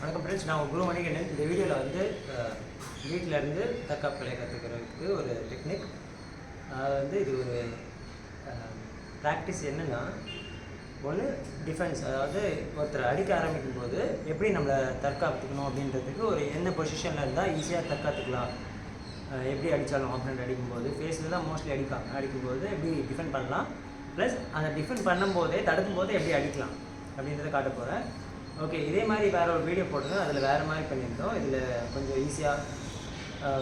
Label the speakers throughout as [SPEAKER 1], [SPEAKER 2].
[SPEAKER 1] வணக்கம் ஃப்ரெண்ட்ஸ் நான் உங்கள் குரு மணிகண்டன். இந்த வீடியோவில் வந்து வீட்டில் இருந்து தற்காப்பு கலை கற்றுக்கிறதுக்கு ஒரு டெக்னிக் வந்து இது ஒரு ப்ராக்டிஸ் என்னென்னா ஒன்று டிஃபென்ஸ் அதாவது ஒருத்தர் அடிக்க ஆரம்பிக்கும் போது எப்படி நம்மளை தற்காத்துக்கணும் அப்படின்றதுக்கு ஒரு என்ன பொசிஷனில் இருந்தால் ஈஸியாக தற்காத்துக்கலாம். எப்படி அடித்தாலும் ஆப்பனண்ட் அடிக்கும்போது ஃபேஸில் தான் மோஸ்ட்லி அடிப்பாங்க அடிக்கும்போது எப்படி டிஃபெண்ட் பண்ணலாம். ப்ளஸ் அந்த டிஃபெண்ட் பண்ணும்போதே தடுக்கும் போது எப்படி அடிக்கலாம் அப்படின்றத காட்ட போகிறேன் ஓகே இதே மாதிரி வேறு ஒரு வீடியோ போட்டிருந்தோம். அதில் வேறு மாதிரி பண்ணியிருந்தோம். இதில் கொஞ்சம் ஈஸியாக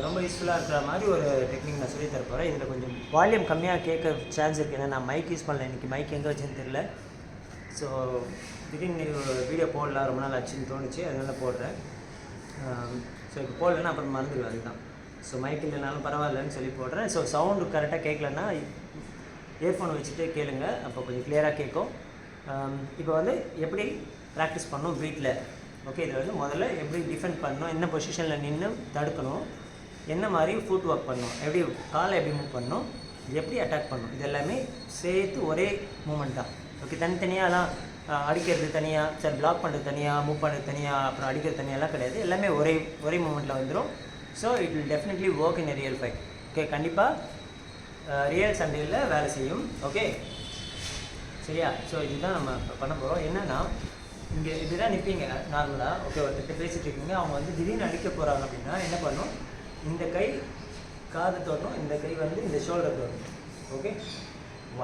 [SPEAKER 1] ரொம்ப யூஸ்ஃபுல்லாக இருக்கிற மாதிரி ஒரு டெக்னிக் நான் சொல்லி தர போகிறேன் இதில் கொஞ்சம் வால்யூம் கம்மியாக கேட்க சான்ஸ் இருக்குது ஏன்னா நான் மைக் யூஸ் பண்ணல. இன்றைக்கி மைக் எங்கே வச்சுன்னு தெரில ஸோ திடீர்னு வீடியோ போடலாம். ரொம்ப நாள் ஆச்சுன்னு தோணுச்சு. அதனால போடுறேன். ஸோ இப்போ போடலன்னா அப்புறம் மறந்துடுவேன். அதுதான். ஸோ மைக் இல்லைனாலும் பரவாயில்லன்னு சொல்லி போடுறேன். ஸோ சவுண்டு கரெக்டாக கேட்கலன்னா இயர்ஃபோன் வச்சுட்டு கேளுங்க. அப்போ கொஞ்சம் கிளியராக கேட்கும். இப்போ வந்து எப்படி ப்ராக்டிஸ் பண்ணணும் வீட்டில் ஓகே இதில் வந்து முதல்ல எப்படி டிஃபெண்ட் பண்ணணும் என்ன பொசிஷனில் நின்று தடுக்கணும் என்ன மாதிரி ஃபுட் ஒர்க் பண்ணணும் எப்படி காலை எப்படி மூவ் பண்ணணும் எப்படி அட்டாக் பண்ணணும் இது எல்லாமே சேர்த்து ஒரே மூமெண்ட் தான். ஓகே தனித்தனியாகலாம் அடிக்கிறது தனியாக சரி பிளாக் பண்ணுறது தனியாக மூவ் பண்ணுறது தனியாக அப்புறம் அடிக்கிறது தனியாலாம் கிடையாது. எல்லாமே ஒரே ஒரே மூமெண்ட்டில் வந்துடும் so it will definitely work in real fight okay கண்டிப்பாக ரியல் சண்டேயில் வேலை செய்யும். ஓகே சரியா? ஸோ இதுதான் நம்ம பண்ண போகிறோம் என்னன்னா இங்கே இப்படிதான் நிற்பீங்க நார்மலாக ஓகே ஒருத்தர்கிட்ட பேசிட்டு இருக்கீங்க. அவங்க வந்து திடீர்னு அடிக்க போகிறாங்க அப்படின்னா என்ன பண்ணும்? இந்த கை காது தொடணும் இந்த கை வந்து இந்த ஷோல்டர் தொடணும் ஓகே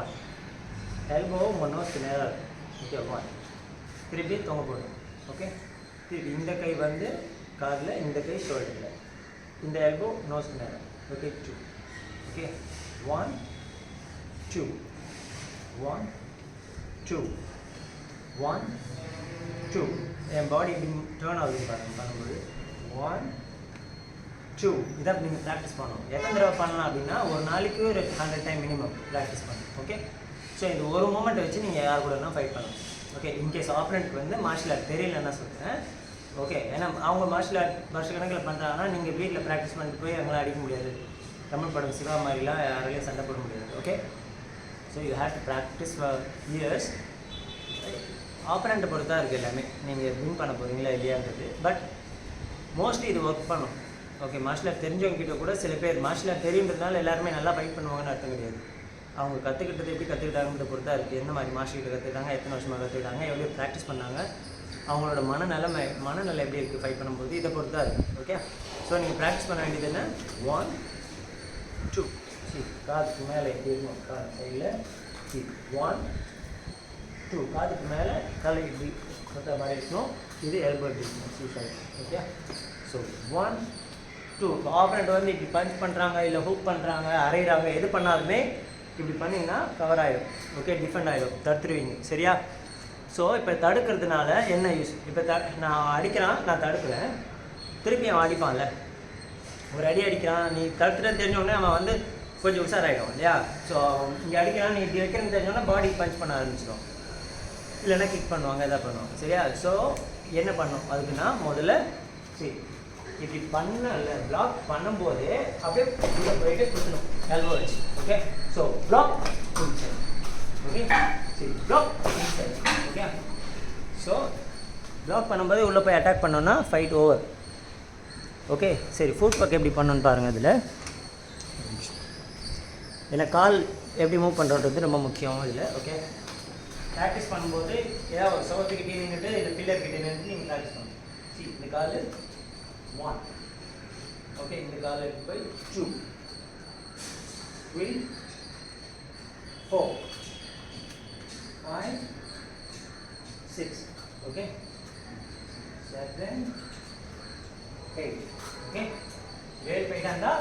[SPEAKER 1] ஒன் எல்போவும் ஒன் நோஸ்க்கு நேராக இருக்கும். ஓகே ஒன் திருப்பி தொங்க போடும் ஓகே திருப்பி இந்த கை வந்து காதில் இந்த கை ஷோல்டரில் இந்த எல்போ நோஸ் நேரம் okay two okay one two one two one two என் பாடி இப்படி டேர்ன் ஆகுது பாருங்க பண்ணும்போது ஒன் டூ இதான் நீங்கள் ப்ராக்டிஸ் பண்ணணும். எத்தனை தடவை பண்ணலாம் அப்படின்னா ஒரு நாளைக்கு ஒரு ஹண்ட்ரட் டைம் மினிமம் ப்ராக்டிஸ் பண்ணணும் ஓகே ஸோ இந்த ஒரு மூமெண்ட் வச்சு நீங்கள் யார் கூட ஃபைட் பண்ணணும் ஓகே இன்கேஸ் ஆப்பனண்ட்க்கு வந்து மார்ஷியல் ஆர்ட் தெரியலன்னா சொல்கிறேன் ஓகே ஏன்னா அவங்க மார்ஷியல் ஆர்ட் வருஷ கணக்கில் பண்ணுறாங்கன்னா நீங்கள் வீட்டில் ப்ராக்டிஸ் பண்ணிட்டு போய் அவங்களாம் அடிக்க முடியாது. தமிழ் படம் சிவா மாதிரிலாம் யாராலையும் சண்டை போட முடியாது okay so you have to practice for years ஆப்பரண்ட்டை பொறுத்தா இருக்குது எல்லாமே. நீங்கள் வின் பண்ண போகிறீங்களா இல்லையான்றது. பட் மோஸ்ட்லி இது ஒர்க் பண்ணும். ஓகே மார்ஷல் ஆர்ட் தெரிஞ்சவங்க கிட்ட கூட சில பேர் மார்ஷல் ஆர்ட் தெரியுன்றதுனால எல்லாருமே நல்லா ஃபைட் பண்ணுவாங்கன்னு அர்த்தம் கிடையாது. அவங்க கற்றுக்கிட்டது எப்படி கற்றுக்கிட்டாங்கன்றத பொறுத்தா இருக்குது எந்த மாதிரி மார்ஷல் கிட்ட கற்றுக்கிட்டாங்க எத்தனை வருஷமாக கற்றுக்கிட்டாங்க எவ்வளோ ப்ராக்டிஸ் பண்ணாங்க அவங்களோட மனநிலைமை மனநிலை எப்படி இருக்குது ஃபைட் பண்ணும்போது இதை பொறுத்தா இருக்குது ஓகே ஸோ நீங்கள் ப்ராக்டிஸ் பண்ண வேண்டியது என்ன? ஒன் டூ சி காதுக்கு மேலே எப்படி இருக்கும் காது சைடில் சி ஒன் டூ காதுக்கு மேலே தலை இப்படி கொத்த மாதிரி இருக்கணும். இது எல்போ இப்படி இருக்கணும் okay so one two opponent வந்து இப்படி பஞ்ச் பண்ணுறாங்க இல்லை ஹூக் பண்ணுறாங்க அரைகிறாங்க எது பண்ணாலுமே இப்படி பண்ணிங்கன்னா கவர் ஆகிடும் ஓகே டிஃபெண்ட் ஆகிடும் தடுத்துருவீங்க. சரியா? ஸோ இப்போ தடுக்கிறதுனால என்ன யூஸ் இப்போ த நான் அடிக்கிறான் நான் தடுக்கிறேன். திருப்பி அவன் அடிப்பான்ல. ஒரு அடி அடிக்கிறான் நீ தடுத்துட்டு தெரிஞ்சோடனே அவன் வந்து கொஞ்சம் உஷாராயிடும் இல்லையா? ஸோ இங்கே அடிக்கிறான் நீ இப்படி வைக்கிறேன்னு தெரிஞ்சோடனே பாடி பஞ்ச் பண்ண ஆரம்பிச்சிடும். இல்லைன்னா கிக் பண்ணுவாங்க எதாவது பண்ணுவாங்க. சரியா? ஸோ என்ன பண்ணும்? அதுக்குன்னா முதல்ல சரி இப்படி பண்ணல பிளாக் பண்ணும்போதே அப்படியே உள்ளே போயிட்டு குத்தணும் எல்போ வச்சு. ஓகே ஸோ பிளாக் ஓகே சரி பிளாக் ஓகே ஸோ பிளாக் பண்ணும்போது உள்ளே போய் அட்டாக் பண்ணோன்னா ஃபைட் ஓவர் ஓகே சரி ஃபுட் ஒர்க் எப்படி பண்ணணும்னு பாருங்கள் இதில். ஏன்னா கால் எப்படி மூவ் பண்ணுறது ரொம்ப முக்கியம் இதில். ஓகே ப்ராக்டிஸ் பண்ணும்போது ஏதாவது ஒரு சவத்துக்கிட்டே நின்றுட்டு இல்லை பில்லர் கிட்டே நின்றுட்டு நீங்கள் ப்ராக்டிஸ் பண்ணணும் சி இந்த கால் ஒன் ஓகே இந்த கால் எடுத்து போய் two three four five six okay seven eight okay ஏழு போயிட்டாண்டா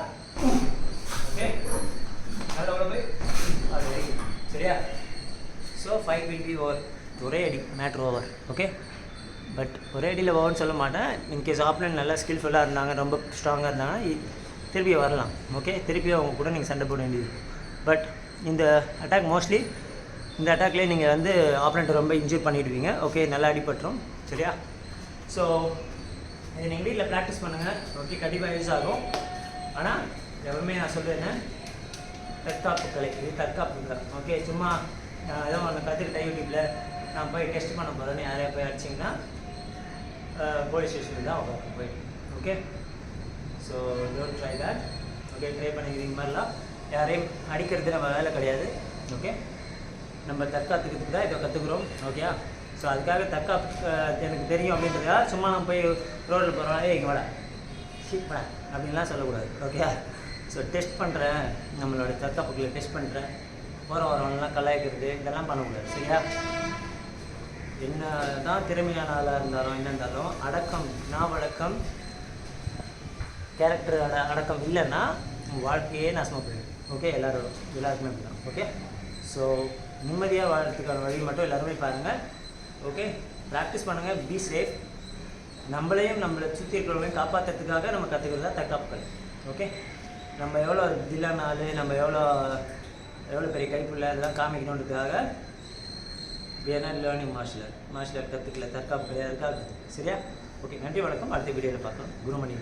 [SPEAKER 1] ஓகே நல்ல உடம்பு. அது வரைக்கும் சரியா? So five will be over ஒரே அடி மேட்ரு ஓவர் ஓகே பட் ஒரே அடியில் ஓவர்னு சொல்ல மாட்டேன். இன்கேஸ் ஆப்லைன் நல்லா ஸ்கில்ஃபுல்லாக இருந்தாங்க ரொம்ப ஸ்ட்ராங்காக இருந்தாங்க திருப்பி வரலாம் ஓகே திருப்பி அவங்க கூட நீங்கள் சண்டை போட வேண்டியது. பட் இந்த அட்டாக் மோஸ்ட்லி இந்த அட்டாக்லேயே நீங்கள் வந்து ஆப்ரண்ட்டை ரொம்ப இன்ஜூர் பண்ணிடுவீங்க ஓகே நல்லா அடிபட்டுரும் சரியா? ஸோ இது நீங்கள் வீட்டில் ப்ராக்டிஸ் பண்ணுங்கள் ஓகே கண்டிப்பாக யூஸ் ஆகும். ஆனால் எப்பவுமே நான் சொல்லுவேன் தற்காப்பு கலை இது தற்காப்பு கலை ஓகே சும்மா நான் ஏதோ கற்றுக்கிட்ட கற்றுக்கிட்டேன் யூடியூப்பில் நான் போய் டெஸ்ட் பண்ண போகிறேன்னு யாரையா போய் அடிச்சிங்கன்னா போலீஸ் ஸ்டேஷனில் தான் உட்காந்து போயிட்டு okay so don't try that okay try பண்ணிக்கிறீங்க மாதிரிலாம் யாரையும் அடிக்கிறது நம்ம வேலை கிடையாது. ஓகே நம்ம தற்காத்துக்கிறதுக்கு தான் இதை கற்றுக்குறோம் ஓகே ஸோ அதுக்காக தற்காப்பு எனக்கு தெரியும் அப்படின்றதா சும்மா நம்ம போய் ரோட்டில் போகிறோம் இங்கே வாடா. ஷீட் அப்படின்லாம் சொல்லக்கூடாது. ஓகே ஸோ டெஸ்ட் பண்ணுறேன் நம்மளோட தற்காப்புகளை டெஸ்ட் பண்ணுறேன் போகிற வரவங்கலாம் கலாய்க்கிறது இதெல்லாம் பண்ணக்கூடாது சரியா? என்ன தான் திறமையான ஆளாக இருந்தாலும் என்ன இருந்தாலும் அடக்கம் நாவடக்கம் கேரக்டர் அட அடக்கம் இல்லைன்னா உங்கள் வாழ்க்கையே நாசமாக போயிடும். ஓகே எல்லோரும் எல்லாருக்குமே அப்படி தான் ஓகே ஸோ நிம்மதியாக வாழ்கிறதுக்கான வழி மட்டும் எல்லாருமே பாருங்கள் ஓகே ப்ராக்டிஸ் பண்ணுங்கள் பி சேஃப் நம்மளையும் நம்மளை சுற்றி இருக்கிறவங்களையும் காப்பாற்றுறதுக்காக நம்ம கற்றுக்கிறது தான் தற்காப்புகள். ஓகே நம்ம எவ்வளோ தில்லான ஆள் நம்ம எவ்வளோ எவ்வளோ பெரிய கைப்புள்ள அதெல்லாம் காமிக்கணுன்றதுக்காக வேணால் learning martial art martial art கற்றுக்கல தற்காப்பு கிடையாது அதுக்காக கற்றுக்கல சரியா? ஓகே நன்றி வணக்கம். அடுத்த வீடியோவில் பார்க்கலாம். குருமணி.